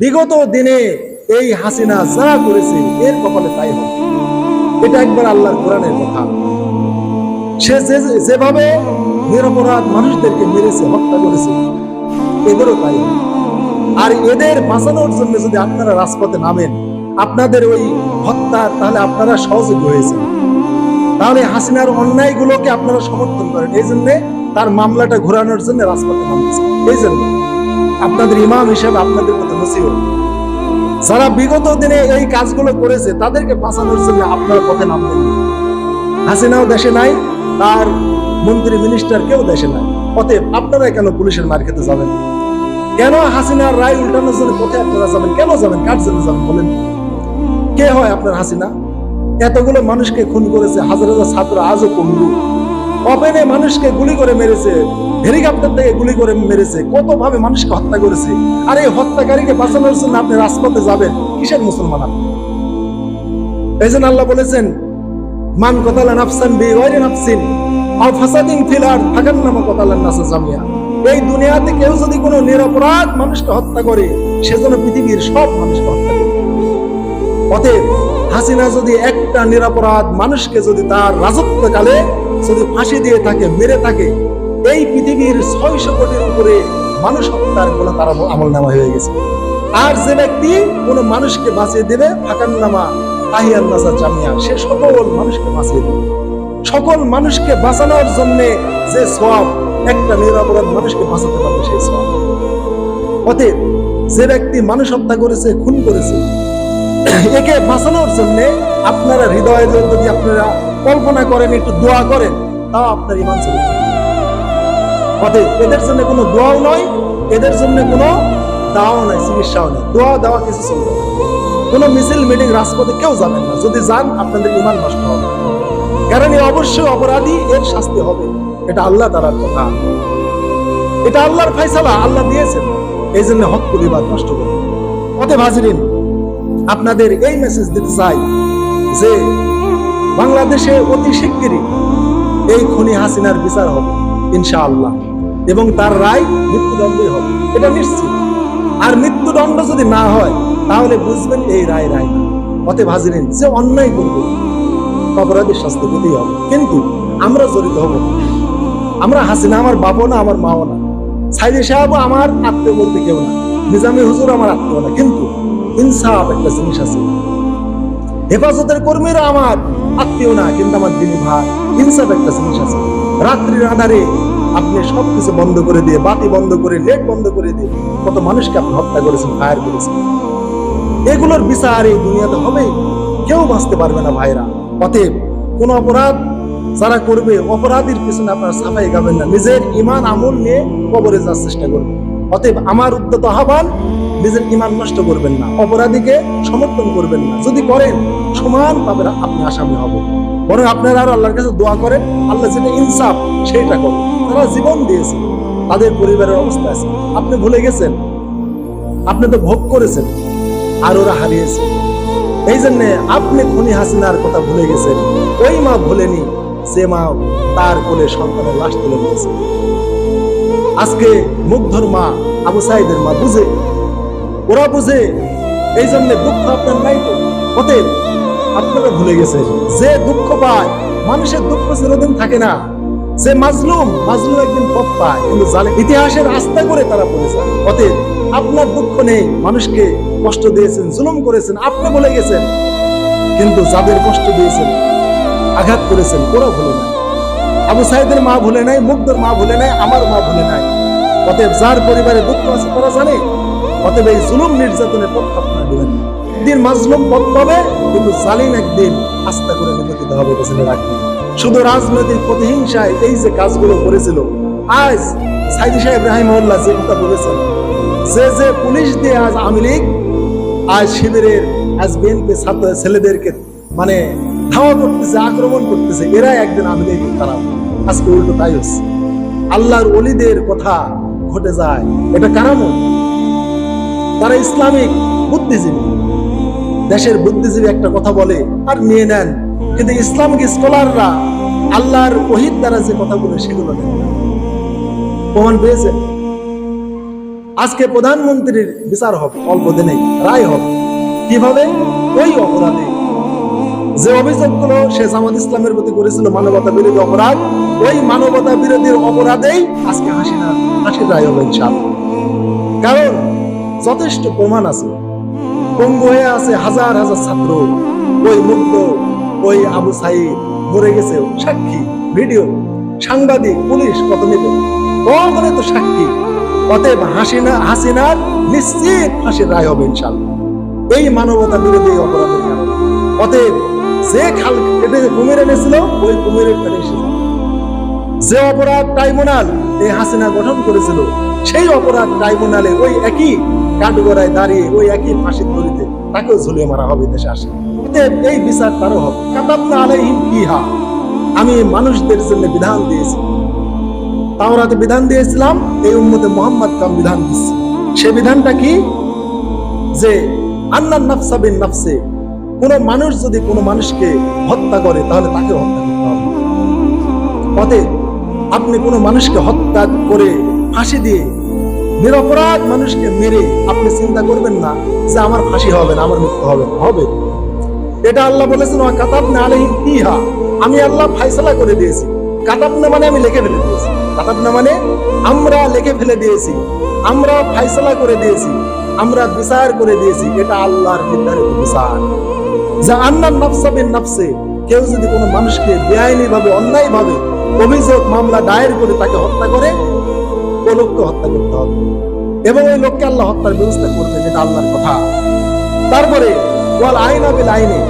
বিগত দিনে এই হাসিনা যা করেছে, এর কপালে তাই হবে। এটা একবার আল্লাহর কোরআনের কথা। সে যেভাবে নিরপরাধ মানুষদেরকে মেরেছে, হত্যা করেছে, এদেরও তাই আর এদের বাঁচানোর জন্য যদি আপনারা রাজপথে নামেন, আপনাদের ওই হত্যার তাহলে আপনারা সহযোগী হয়েছে তাহলে হাসিনার অন্যায়গুলোকে আপনারা সমর্থন করেন। এই জন্য তার মামলাটা ঘোরানোর জন্য রাজপথে নামছে এই জন্য। আপনাদের ইমাম হিসেবে আপনাদের মতো নসিহত। যারা বিগত দিনে এই কাজগুলো করেছে, তাদেরকে বাঁচানোর জন্য আপনারা পথে নামবেন হাসিনাও দেশে নাই, তার মন্ত্রী মিনিস্টার কেউ দেশে নাই। অতএব আপনারা কেন পুলিশের মার খেতে যাবেন? কেন হাসিনার রায় উল্টানোর জন্য পথে আপনারা যাবেন? কেন যাবেন? কার জন্য যাবেন বলেন? কে হয় আপনার হাসিনা? এতগুলো মানুষকে খুন করেছে হাজার হাজার ছাত্র আজও পঙ্গু ওপেনে মানুষকে গুলি করে মেরেছে, হেলিকপ্টার থেকে গুলি করে মেরেছে কত ভাবে মানুষকে হত্যা করেছে। আর এই হত্যাকারীকে বাঁচানোর জন্য আপনি রাজপথে যাবেন, কিসের মুসলমান এই জন্য আল্লাহ বলেছেন, মান কতালা নাফসান বি ওয়ারি নাফসিন, আও ফাসাদিন ফিল আর ফাগান নামা কতালান নাসা জামিয়া। এই দুনিয়াতে কেউ যদি কোনো নিরপরাধ মানুষকে হত্যা করে সেজন্য পৃথিবীর সব মানুষকে হত্যা করে। অতএব হাসিনা যদি একটা নিরাপরাধ মানুষকে যদি তার রাজত্বকালে যদি ফাঁসি দিয়ে থাকে, মেরে থাকে। এই পৃথিবীর ছয়শো কোটির উপরে মানুষ হত্যার কোনো তার আমল নামা হয়ে গেছে। আর যে ব্যক্তি কোনো মানুষকে বাঁচিয়ে দেবে ফাঁকান নামা তাহিয়ান নাসা জামিয়া, সে সকল মানুষকে বাঁচিয়ে দেবে। সকল মানুষকে বাঁচানোর জন্য যে সব, একটা নিরাপরাধ মানুষকে বাঁচাতে পারবে সেই সব। অতএব যে ব্যক্তি মানুষ হত্যা করেছে, খুন করেছে, একে বাঁচানোর জন্য আপনারা হৃদয়ে যদি আপনারা কল্পনা করেন, একটু দোয়া করেন, তাও আপনার ইমান চলে। অতএব এদের জন্য কোনো দোয়াও নয়, এদের জন্য কোনো দাওয়াও নাই চিকিৎসাও নেই দোয়া দেওয়া কিছু চলবে কোনো মিছিল, মিটিং, রাজপথে কেউ যাবেন না। যদি যান, আপনাদের ইমান নষ্ট হবে। কারণ এই অবশ্যই অপরাধী, এর শাস্তি হবে। এটা আল্লাহ তালার কথা। এটা আল্লাহর ফাইসালা আল্লাহ দিয়েছেন। এই জন্য হক প্রতিবাদ নষ্ট করবে অতএব হাজিরিন, আপনাদের এই মেসেজ দিতে চাই যে বাংলাদেশে অতি শিগগিরই এই খনি হাসিনার বিচার হবে, ইনশাআল্লাহ। এবং তার রায় মৃত্যুদণ্ডই হবে, এটা নিশ্চিত। আর মৃত্যুদণ্ড যদি না হয়, তাহলে বুঝবেন এই রায় রায় না। অতএব যে অন্যায় করবে, অপরাধের শাস্তি পেতেই হবে। কিন্তু আমরা জড়িত হব। আমরা হাসিনা আমার বাপও না, আমার মাও না। সাইদি সাহেব আমার আত্মীয় বলতে কেউ না। নিজামী হুজুর আমার আত্মীয় না। কিন্তু ইনসাফ একটা জিনিস আছে। হেফাজতের কর্মীরা আমার, আত্মীয় না, কিন্তু আমার দিনী ভাই ইনসাফ একটা জিনিস আছে। রাত্রির আধারে আপনি সবকিছু বন্ধ করে দিয়ে, বাতি বন্ধ করে লেট বন্ধ করে দিয়ে, কত মানুষকে আপনি হত্যা করেছেন, ফায়ার করেছেন। এগুলোর বিচার এই দুনিয়াতে হবে। কেউ বাঁচতে পারবে না ভাইরা। অতএব কোন অপরাধ যারা করবে, অপরাধীর পিছনে আপনারা সাফাই গাবেন না। নিজের ইমান আমল নিয়ে কবরে যাওয়ার চেষ্টা করবেন। অতএব আমার উদ্যত আহ্বান নিজের ইমান নষ্ট করবেন না, অপরাধীকে সমর্থন করবেন না। যদি করেন, সমান পাবেন আপনি আসামি হবে। বরং আপনারা আর আল্লাহর কাছে দোয়া করেন, আল্লাহ যেটা ইনসাফ, সেইটা করুন। তারা জীবন দিয়েছে, তাদের পরিবারের অবস্থা আছে। আপনি ভুলে গেছেন, আপনি তো ভোগ করেছেন, আর ওরা হারিয়েছে। এই জন্য আপনি খনি হাসিনার কথা ভুলে গেছেন। ওই মা ভুলেনি, যে মা তার কোলে সন্তানের লাশ তুলে নিয়েছে। আজকে মুগ্ধর মা, আবু সাইদের মা বুঝে ওরা বুঝে, এই জন্য দুঃখ আপনার নাই তো? অতএব আপনারা ভুলে গেছেন, যে দুঃখ পায়, মানুষের দুঃখ চিরদিন থাকে না। যে মাজলুম মাজলুম একদিন পথ পায়, কিন্তু জানে ইতিহাসের আস্থা করে তারা পড়ে যায়। অতএব আপনার দুঃখ নেই, মানুষকে কষ্ট দিয়েছেন, জুলুম করেছেন, আপনি বলে গেছেন, কিন্তু যাদের কষ্ট দিয়েছেন, আঘাত করেছেন, ওরা ভুলে নাই। আবু সাইদের মা ভুলে নাই, মুগ্ধর মা ভুলে নাই, আমার মা ভুলে নাই। অতএব যার পরিবারে দুঃখ আছে তারা জানে অতএব এই জুলুম নির্যাতনের পথ আপনারা দিবেন না। একদিন মাজলুম পথ পাবে, কিন্তু একদিন করে নিবেদিত হবে পেছনে শুধু রাজনৈতিক প্রতিহিংসায় এই যে কাজগুলো করেছিল, আজ সাইদি সাহেব যে কথা বলেছেন, যে যে পুলিশ দিয়ে আজ আওয়ামী লীগ, আজ শিবিরের, আজ বিএনপি ছাত্র ছেলেদেরকে মানে ধাওয়া করতেছে, আক্রমণ করতেছে, এরাই একদিন আওয়ামী লীগ খারাপ আজকে উল্টো তাই হচ্ছে। আল্লাহর অলিদের কথা ঘটে যায়। এটা কারামত তারা ইসলামিক বুদ্ধিজীবী। দেশের বুদ্ধিজীবী একটা কথা বলে আর নিয়ে নেন। কিন্তু ইসলামিক স্কলাররা আল্লাহর ওহিদ দ্বারা যে কথা বলে সেগুলো নেন প্রমাণ পেয়েছে? আজকে প্রধানমন্ত্রীর বিচার হবে, অল্প দিনে রায় হবে। কীভাবে? ওই অপরাধে। যে অভিযোগগুলো সে জামাত ইসলামের প্রতি করেছিল মানবতা বিরোধী অপরাধ, ওই মানবতা বিরোধীর অপরাধেই আজকে হাসিনা হাসির রায় হবে ইনশাআল্লাহ। কারণ যথেষ্ট প্রমাণ আছে। পঙ্গু হয়ে আছে হাজার হাজার ছাত্র। ওই মুগ্ধ, ওই আবু সাইদ মরে গেছে সাক্ষী, ভিডিও, সাংবাদিক, পুলিশ কত নেবে? কমনে তো সাক্ষী। অতএব হাসিনা, হাসিনার নিশ্চিত ফাঁসির রায় হবে ইনশাল্লাহ এই মানবতা বিরোধী অপরাধের কারণে অতএব যে খাল কেটে কুমির এনেছিল, ওই কুমিরের পেটে এসে যাবে। যে অপরাধ ট্রাইব্যুনাল এই হাসিনা গঠন করেছিল, সেই অপরাধ ট্রাইব্যুনালে ওই একই কাঠগড়ায় দাঁড়িয়ে ওই একই ফাঁসির দড়িতে তাকেও ঝুলিয়ে মারা হবে দেশে আসে। এই বিচার তারও হবে। কাতাবনা আলাইহিম ফিহা। আমি মানুষদের জন্য বিধান দিয়েছি। তাওরাতে বিধান দিয়েছিলাম, এই উম্মতে মোহাম্মদ কাম বিধান দিচ্ছি সে বিধানটা কি? যে আন্নান নাফসা বিন নাফসে, কোন মানুষ যদি কোনো মানুষকে হত্যা করে, তাহলে তাকে হত্যা করতে হবে। অতএব আপনি কোনো মানুষকে হত্যা করে ফাঁসি দিয়ে নিরপরাধ মানুষকে মেরে আপনি চিন্তা করবেন না যে আমার ফাঁসি হবে না, আমার মৃত্যু হবে না হবে। এটা আল্লাহ বলেছেন, ওয়া কাতাবনা আলাইহিম ফিহা। আমি আল্লাহ ফায়সালা করে দিয়েছি। কাতাবনা মানে আমি লিখে ফেলে দিয়েছি। কাতাবনা মানে আমরা লিখে ফেলে দিয়েছি। আমরা ফায়সালা করে দিয়েছি। আমরা বিচার করে দিয়েছি। এটা আল্লাহর নির্ধারিত বিচার। যে আন্নান নাফসা বিন নাফসে। কেউ যদি কোনো মানুষকে বেআইনি ভাবে অন্যায় ভাবে অভিযোগ, মামলা দায়ের করে তাকে হত্যা করে ও লোককে হত্যা করতে হবে। এবং ওই লোককে আল্লাহ হত্যার ব্যবস্থা করবেন, এটা আল্লাহর কথা। তারপরে, ওয়াল আইনা বিল আইনে,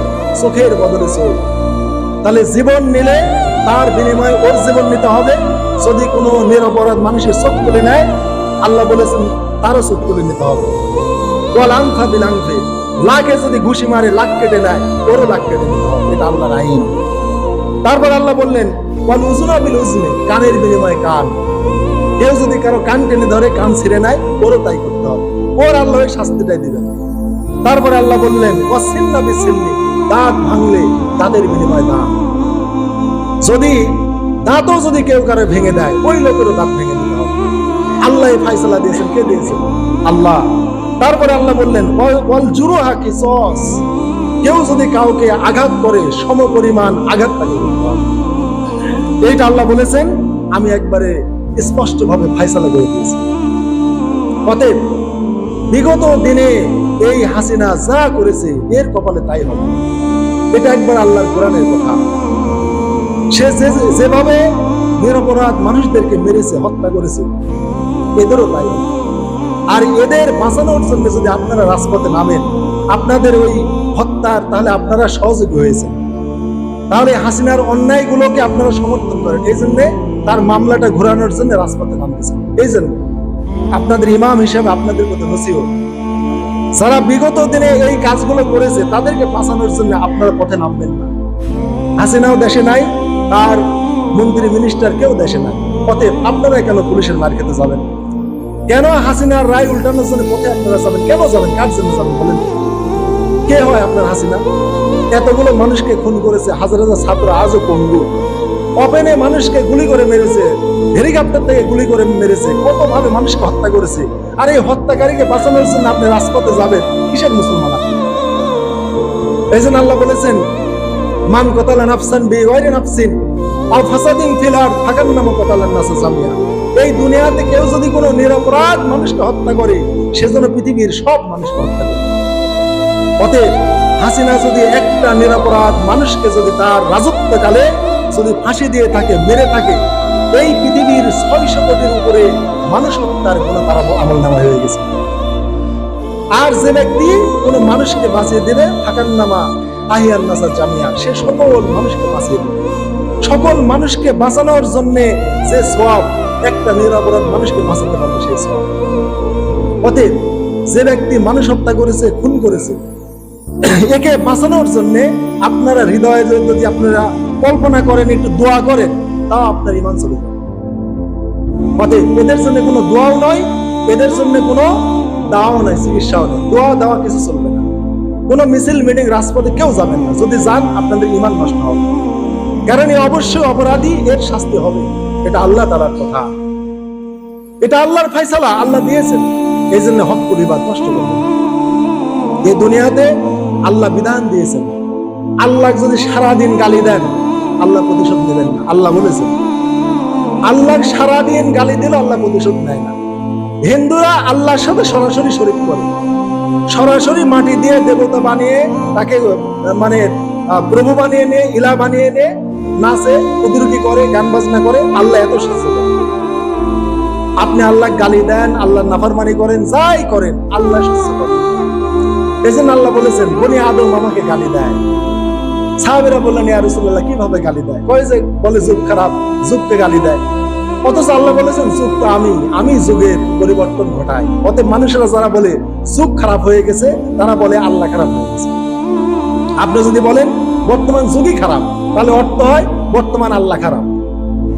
চোখের বদলে চোখ। তাহলে জীবন নিলে তার বিনিময়ে ওর জীবন নিতে হবে। যদি কোনো নিরপরাধ মানুষের চোখ তুলে নেয়, আল্লাহ বলেছেন, তারও চোখ তুলে নিতে হবে। ওয়াল আংফা বিল আংফে লাখে যদি ঘুষি মারে, লাখ কেটে নেয়, ওরও লাখ কেটে নিতে হবে, এটা আল্লাহর আইন। তারপর আল্লাহ বললেন, ওয়াল উজুনা বিল উজনে, কানের বিনিময়ে কান। কেউ যদি কারও কান টেনে ধরে, কান ছিঁড়ে নেয়, ওরও তাই করতে হবে। ওর আল্লাহ ওই শাস্তিটাই দিবেন। তারপরে আল্লাহ বললেন, ওয়াসিল্লা বিসিল্লি, দাঁত ভাঙলে তাদের বিনিময়ে দাঁত। যদি দাঁতও যদি কেউ কারও ভেঙে দেয়, ওই লোকেরও দাঁত ভেঙে দিতে হবে। আল্লাহ এই ফাইসালা দিয়েছেন। কে দিয়েছেন? আল্লাহ। তারপরে আল্লাহ বললেন ওয়াল- ওয়াল জুরুহা কিসাস কেউ যদি কাউকে আঘাত করে সম পরিমাণ আঘাত তাকে এইটা আল্লাহ বলেছেন, আমি একবারে স্পষ্ট ভাবে ফাইসালা করে দিয়েছি। অতএব বিগত দিনে এই হাসিনা যা করেছে, এর কপালে তাই হবে। এটা একবার আল্লাহর কোরআনের কথা। সে যেভাবে নিরপরাধ মানুষদেরকে মেরেছে, হত্যা করেছে, এদেরও তাই আর এদের বাঁচানোর জন্য যদি আপনারা রাজপথে নামেন, আপনাদের ওই হত্যার তাহলে আপনারা সহযোগী হয়েছেন। তাহলে হাসিনার অন্যায়গুলোকে আপনারা সমর্থন করেন। এই জন্য তার মামলাটা ঘোরানোর জন্য রাজপথে নামতেছেন এই জন্য আপনাদের ইমাম হিসেবে আপনাদের কথা নসিহত। যারা বিগত দিনে এই কাজগুলো করেছে, তাদেরকে বাঁচানোর জন্য আপনারা পথে নামবেন না। হাসিনাও দেশে নাই, তার মন্ত্রী মিনিস্টার কেউ দেশে নাই। পথে আপনারা কেন পুলিশের মার খেতে যাবেন? কেন হাসিনার রায় উল্টানোর জন্য পথে আপনারা যাবেন? কেন যাবেন? কার জন্য যাবেন বলেন? কে হয় আপনার হাসিনা? এতগুলো মানুষকে খুন করেছে হাজার হাজার ছাত্র আজও পঙ্গু। ওপেনে মানুষকে গুলি করে মেরেছে, হেলিকপ্টার থেকে গুলি করে মেরেছে কত ভাবে মানুষকে হত্যা করেছে? আর, এই হত্যাকারীকে বাঁচানোর জন্য আপনি রাজপথে যাবেন, কিসের মুসলমান এই জন্য আল্লাহ বলেছেন, মান কতালা নাফসান বি ওয়াইরি নাফসিন, আও ফাসাদিন ফিল আরদ ফাকান্নামা কতালান নাস জামিয়া এই দুনিয়াতে কেউ যদি কোনো নিরপরাধ মানুষকে হত্যা করে সেজন্য পৃথিবীর সব মানুষকে হত্যা করে। অতএব হাসিনা যদি একটা নিরাপরাধ মানুষকে যদি তার রাজত্বকালে যদি ফাঁসি দিয়ে থাকে মেরে থাকে, এই পৃথিবীর ছয়শো কোটির উপরে মানুষ হত্যার কোনো তার আমল নামা হয়ে গেছে। আর যে ব্যক্তি কোনো মানুষকে বাঁচিয়ে দেবে, ফাঁকার নামা আহিয়ান নাসা জামিয়া, সে সকল মানুষকে বাঁচিয়ে দেবে। সকল মানুষকে বাঁচানোর জন্য যে সব একটা নিরাপরাধ মানুষকে বাঁচাতে পারবে সেই সব অতএব যে ব্যক্তি মানুষ হত্যা করেছে, খুন করেছে, একে বাঁচানোর জন্য আপনারা হৃদয়ে যদি আপনারা কল্পনা করেন, একটু দোয়া করেন, তাও আপনার ইমান চলে যাবে। এদের জন্য কোনো দোয়াও নয়, এদের জন্য কোনো দাওয়াও নাই চিকিৎসাও নেই দোয়া দেওয়া কিছু চলবে না। কোনো মিছিল, মিটিং, রাজপথে কেউ যাবেন না। যদি যান, আপনাদের ইমান নষ্ট হবে। কারণ এই অবশ্যই অপরাধী, এর শাস্তি হবে। এটা আল্লাহ তালার কথা। এটা আল্লাহর ফাইসালা আল্লাহ দিয়েছেন। এই জন্য হক পরিবার নষ্ট করবেন না। এই দুনিয়াতে আল্লাহ বিধান দিয়েছেন। আল্লাহ যদি সারাদিন গালি দেন আল্লাহ প্রতিশোধ নেবেন না। আল্লাহ বলেছেন আল্লাহ সারাদিন গালি দিলে আল্লাহ প্রতিশোধ নেয় না। হিন্দুরা আল্লাহর সাথে সরাসরি শরীক করে। সরাসরি মাটি দিয়ে দেবতা বানিয়ে তাকে মানে প্রভু বানিয়ে নিয়ে, ইলা বানিয়ে নিয়ে নাচে কুদুরকি করে, গান বাজনা করে, আল্লাহ এত শাস্তি আপনি আল্লাহ গালি দেন, আল্লাহ নাফরমানি করেন, যাই করেন, আল্লাহ শাস্তি করেন। এই আল্লাহ বলেছেন, বনি আদম আমাকে গালি দেয়। সাহাবেরা বললেন, ইয়া রাসূলুল্লাহ, কীভাবে গালি দেয়? কয় যে, বলে, যুগ খারাপ যুগকে গালি দেয়। অথচ আল্লাহ বলেছেন, যুগ তো আমি আমি যুগের পরিবর্তন ঘটাই। অতএব মানুষেরা যারা বলে, যুগ খারাপ হয়ে গেছে, তারা বলে, আল্লাহ খারাপ হয়ে গেছে। আপনি যদি বলেন, বর্তমান যুগই খারাপ, তাহলে অর্থ হয়, বর্তমান আল্লাহ খারাপ।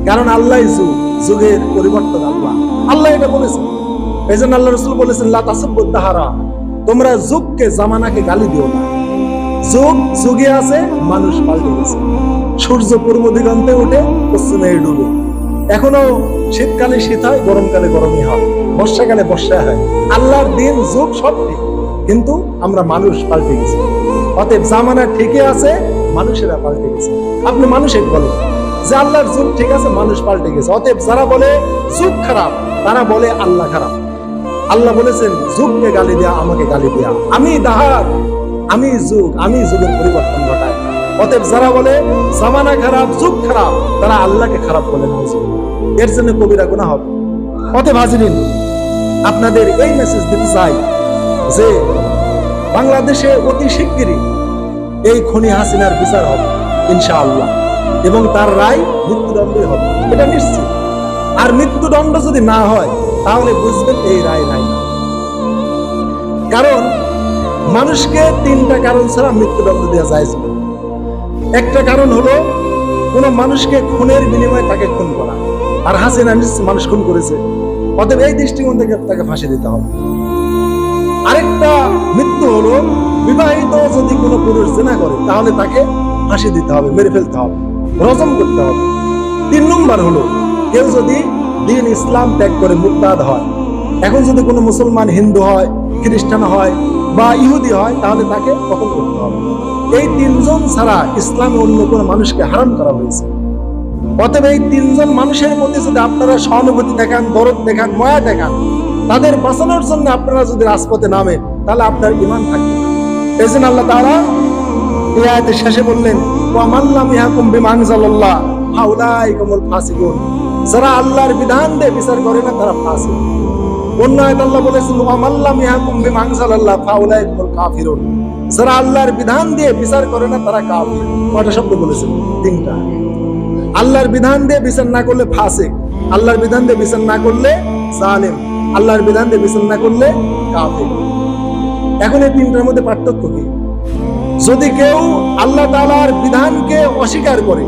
কারণ আল্লাহ যুগ, যুগের পরিবর্তন আল্লাহ। আল্লাহ এটা বলেছেন। এই জন্য আল্লাহ রসুল বলেছেন, লা তোমরা যুগকে, জামানাকে গালি দিও না। যুগ যুগে আছে, মানুষ পাল্টে গেছে। সূর্য পূর্ব দিগন্তে উঠে পশ্চিমে ডুবে। এখনও শীতকালে শীত হয়, গরমকালে গরমই হয়। বর্ষাকালে বর্ষা হয়। আল্লাহর দিন, যুগ সব ঠিক। কিন্তু আমরা মানুষ পাল্টে গেছি। অতএব জামানা ঠিকই আছে, মানুষেরা পাল্টে গেছে। আপনি মানুষের বলেন যে আল্লাহর যুগ ঠিক আছে, মানুষ পাল্টে গেছে। অতএব যারা বলে যুগ খারাপ, তারা বলে আল্লাহ খারাপ। আল্লাহ বলেছেন, যুগকে গালি দেয়া, আমাকে গালি দেয়া। আমি দাহার আমি যুগ, আমি যুগের পরিবর্তন ঘটাই। অতএব যারা বলে, জামানা খারাপ, যুগ খারাপ, তারা আল্লাহকে খারাপ বলে বুঝবে এর জন্য কবিরা গুণা হবে। অতএব হাজিরিন, আপনাদের এই মেসেজ দিতে চাই যে, বাংলাদেশে অতি শিগগিরই এই খনি হাসিনার বিচার হবে, ইনশাআল্লাহ। এবং তার রায় মৃত্যুদণ্ডই হবে। এটা নিশ্চিত। আর মৃত্যুদণ্ড যদি না হয়, তাহলে বুঝবেন এই রায় নাই। কারণ মানুষকে তিনটা কারণ ছাড়া মৃত্যুদণ্ড দেওয়া যায় একটা কারণ হলো, কোন মানুষকে খুনের বিনিময়ে তাকে খুন করা। আর হাসিনা মানুষ খুন করেছে। অতএব এই দৃষ্টিকোণ থেকে তাকে ফাঁসি দিতে হবে। আরেকটা মৃত্যু হলো, বিবাহিত যদি কোনো পুরুষ জেনা করে, তাহলে তাকে ফাঁসি দিতে হবে, মেরে ফেলতে হবে রজম করতে হবে। তিন নম্বর হলো, কেউ যদি দিন ইসলাম ত্যাগ করে মুক্তাদ হয়, এখন যদি কোনো মুসলমান হিন্দু হয়, খ্রিস্টান হয় বা ইহুদি হয়, তাহলে তাকে কতল করতে হবে। এই তিনজন ছাড়া ইসলামে অন্য কোনো মানুষকে হারাম করা হয়েছে। অতএব এই তিনজন মানুষের প্রতি যদি আপনারা সহানুভূতি দেখান, দরদ দেখান, ময়া দেখান, তাদের বাঁচানোর জন্য আপনারা যদি রাজপথে নামেন, তাহলে আপনার ইমান থাকবে। এই জন্য আল্লাহ তারা এই আয়াতের শেষে বললেন ওয়ামাল্লাম ইয়াকুম বিমানজাল্লাহ ফাউলাইকুমুল ফাসিকুন। যারা আল্লাহর বিধান দিয়ে বিচার করে না, তারা ফাসিক। অন্য আয়াত আল্লাহ বলেছেন ওয়ামাল্লাম ইয়াকুম বিমানজাল্লাহ ফাউলাইকুমুল কাফিরুন। যারা আল্লাহর বিধান দিয়ে বিচার করে না, তারা কাফির। কয়টা শব্দ বলেছেন? তিনটা। আল্লাহর বিধান দিয়ে বিচার না করলে ফাসিক। আল্লাহর বিধান দিয়ে বিচার না করলে জালেম। আল্লাহর বিধান দিয়ে বিচার না করলে কাফির। এখন এই তিনটার মধ্যে পার্থক্য কি? যদি কেউ আল্লাহ তাআলার বিধানকে অস্বীকার করে,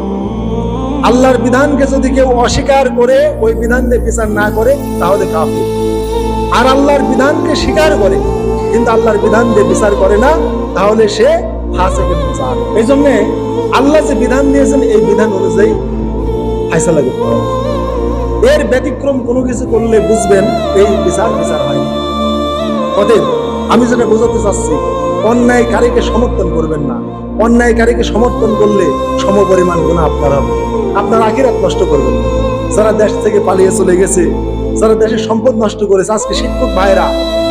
আল্লাহর বিধানকে যদি কেউ অস্বীকার করে, ওই বিধান দিয়ে বিচার না করে, তাহলে কাফির। আর আল্লাহর বিধানকে স্বীকার করে, কিন্তু আল্লাহর বিধান দিয়ে বিচার করে না, তাহলে সে ফাসিকের জাল এই জন্য আল্লাহ যে বিধান দিয়েছেন, এই বিধান অনুযায়ী ফাইসালা করতে হবে। এর ব্যতিক্রম কোনো কিছু করলে বুঝবেন, এই বিচার বিচার হয় অতএব আমি যেটা বোঝাতে চাচ্ছি, অন্যায়কারীকে সমর্থন করবেন না। অন্যায়কারীকে সমর্থন করলে সম সমপরিমাণ গুণা আপনার হবে। আপনার আখিরাত নষ্ট করবেন যারা দেশ থেকে পালিয়ে চলে গেছে যারা দেশের সম্পদ নষ্ট করেছে। আজকে শিক্ষক ভাইরা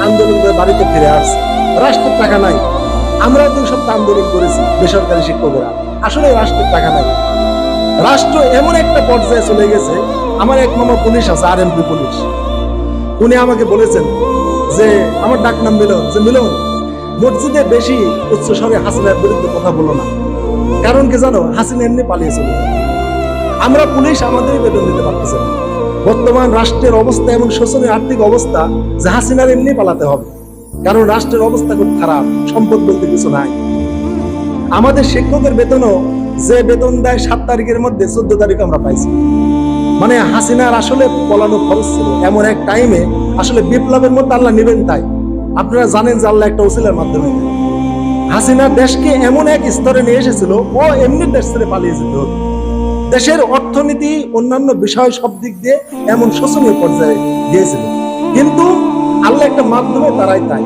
আন্দোলন করে বাড়িতে ফিরে আসছে। রাষ্ট্রের টাকা নাই। আমরা দুই সপ্তাহ আন্দোলন করেছি বেসরকারি শিক্ষকেরা। আসলে রাষ্ট্রের টাকা নাই। রাষ্ট্র এমন একটা পর্যায়ে চলে গেছে, আমার এক মামা পুলিশ আছে আর এমপি পুলিশ। উনি আমাকে বলেছেন যে, আমার ডাক নাম মিলন। যে, মিলন, মসজিদে বেশি উচ্চস্বরে হাসিনার বিরুদ্ধে কথা বলো না। কারণ কি জানো, হাসিনা এমনি পালিয়ে চলে আমরা পুলিশ আমাদেরই বেতন দিতে পারতেছে না। বর্তমান রাষ্ট্রের অবস্থা এবং শোষণের আর্থিক অবস্থা, যে হাসিনার এমনি পালাতে হবে। কারণ রাষ্ট্রের অবস্থা খুব খারাপ, সম্পদ বলতে কিছু নাই। আমাদের শিক্ষকের বেতনও যে বেতন দেয় সাত তারিখের মধ্যে, চোদ্দ তারিখ আমরা পাইছি। মানে হাসিনার আসলে পলানো খরচ ছিল। এমন এক টাইমে আসলে বিপ্লবের মধ্যে আল্লাহ নেবেন তাই। আপনারা জানেন যে আল্লাহ একটা ওসিলার মাধ্যমে। হাসিনা দেশকে এমন এক স্তরে নিয়ে এসেছিল, ও এমনি দেশ ছেড়ে পালিয়ে যেতে দেশের অর্থনীতি, অন্যান্য বিষয় সব দিক দিয়ে এমন শোষণীয় পর্যায়ে গিয়েছিল। কিন্তু আল্লাহ একটা মাধ্যমে তারাই তাই।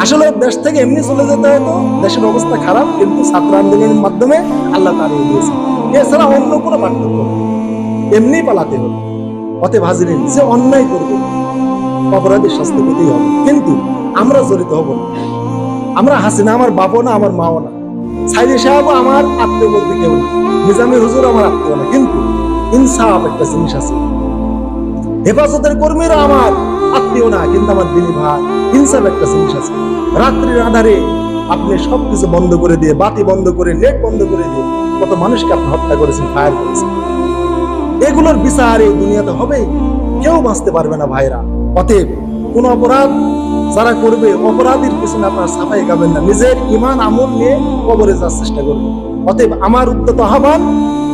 আসলে দেশ থেকে এমনি চলে যেতে হতো, দেশের অবস্থা খারাপ, কিন্তু ছাত্র আন্দোলনের মাধ্যমে আল্লাহ তাড়িয়ে দিয়েছে এছাড়া অন্য কোনো পার্থক্য এমনি পালাতে হবে অতএব হাজিরিন যে অন্যায় করবে অপরাধীর শাস্তি পেতেই হবে। কিন্তু আমরা জড়িত হব না। আমরা হাসিনা আমার বাপও না, আমার মাও না। সাইদি সাহেব আমার আত্মীয় বলতে কেউ না। নিজামি হুজুর আমার আত্মীয় না, কিন্তু ইনসাফ একটা জিনিস আছে। হেফাজতের কর্মীরা আমার আত্মীয় না, কিন্তু আমার দিনী ভাই, ইনসাফ একটা জিনিস আছে। রাত্রির আধারে আপনি সবকিছু বন্ধ করে দিয়ে, বাতি বন্ধ করে, নেট বন্ধ করে দিয়ে, কত মানুষকে আপনি হত্যা করেছেন, ফায়ার করেছেন। এগুলোর বিচার এই দুনিয়াতে হবে কেউ বাঁচতে পারবে না ভাইরা। অতএব কোন অপরাধ যারা করবে, অপরাধীর পিছনে আপনারা সাফাই গাবেন না। নিজের ইমান আমল নিয়ে কবরে যাওয়ার চেষ্টা করবেন অতএব আমার উদ্যত আহ্বান,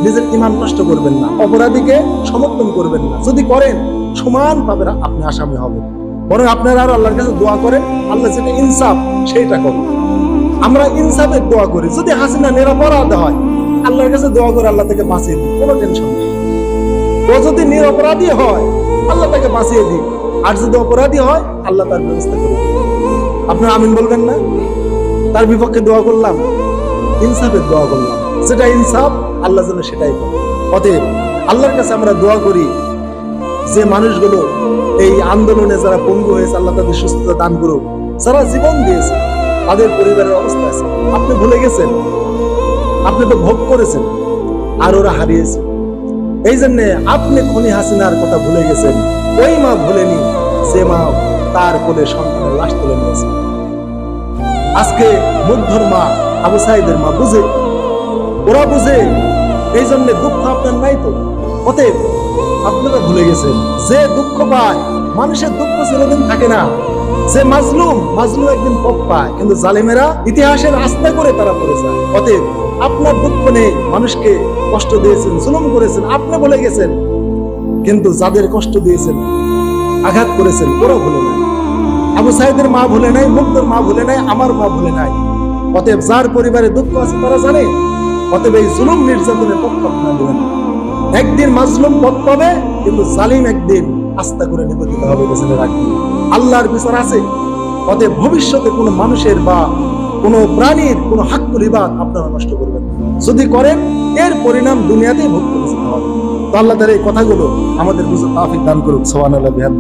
নিজের ইমান নষ্ট করবেন না। অপরাধীকে সমর্থন করবেন না। যদি করেন সমান ভাবে আপনি আসামি হবেন। বরং আপনারা আর আল্লাহর কাছে দোয়া করেন, আল্লাহ যেটা ইনসাফ, সেইটা করুন। আমরা ইনসাফের দোয়া করি। যদি হাসিনা নিরাপরাধ হয়, আল্লাহর কাছে দোয়া করে আল্লাহ থেকে বাঁচিয়ে দিই কোনো টেনশন নেই। ও যদি নিরপরাধী হয়, আল্লাহ তাকে বাঁচিয়ে দিক। আর যদি অপরাধী হয়, আল্লাহ তার ব্যবস্থা করবে আপনারা আমিন বলবেন না? তার বিপক্ষে দোয়া করলাম, ইনসাফের দোয়া করলাম। যেটা ইনসাফ, আল্লাহ যেন সেটাই অতএব আল্লাহর কাছে আমরা দোয়া করি যে মানুষগুলো এই আন্দোলনে যারা পঙ্গু হয়েছে, আল্লাহ তাদের সুস্থতা দান করুক। যারা জীবন দিয়েছে, তাদের পরিবারের অবস্থা আছে। আপনি ভুলে গেছেন? আপনি তো ভোগ করেছেন, আর ওরা হারিয়েছে। এই জন্য আপনি খনি হাসিনার কথা ভুলে গেছেন। ওই মা ভুলেনি যে মা তার কোলে সন্তানের লাশ তুলে নিয়েছে। আজকে মুগ্ধর মা আবু সাইদের মা বুঝে, ওরা বুঝে এই জন্য দুঃখ আপনার নাই তো? অতএব আপনারা ভুলে গেছেন, যে দুঃখ পায়, মানুষের দুঃখ চিরদিন থাকে না। যে মাজলুম মাজলুম একদিন পথ পায়, কিন্তু জালেমেরা ইতিহাসের আস্থা করে তারা পড়ে যায়। অতএব আপনার দুঃখ নেই, মানুষকে কষ্ট দিয়েছেন, জুলুম করেছেন, আপনি বলে গেছেন। কিন্তু যাদের কষ্ট দিয়েছেন, আঘাত করেছেন ওরা ভুলে নাই। আবু সাইদের মা ভুলে নাই, মুগ্ধর মা ভুলে নাই, আমার মা ভুলে নাই। অতএব যার পরিবারে দুঃখ আছে তারা জানে, অতএব এই জুলুম নির্যাতনের পক্ষ আপনারা নেবেন না। একদিন মাজলুম পথ পাবে, কিন্তু জালিম একদিন আস্থা করে নিবেদিত হবে পেছনে রাখবে আল্লাহর বিচার আছে। অতএব ভবিষ্যতে কোনো মানুষের বা কোনো প্রাণীর কোনো হাক্কুল ইবাদ আপনারা নষ্ট করবেন যদি করেন, এর পরিণাম দুনিয়াতেই ভোগ করে যেতে হবে। আল্লাহ তার এই কথাগুলো আমাদের বুঝে তাফিক দান করুক সোহান আল্লাহ বিহার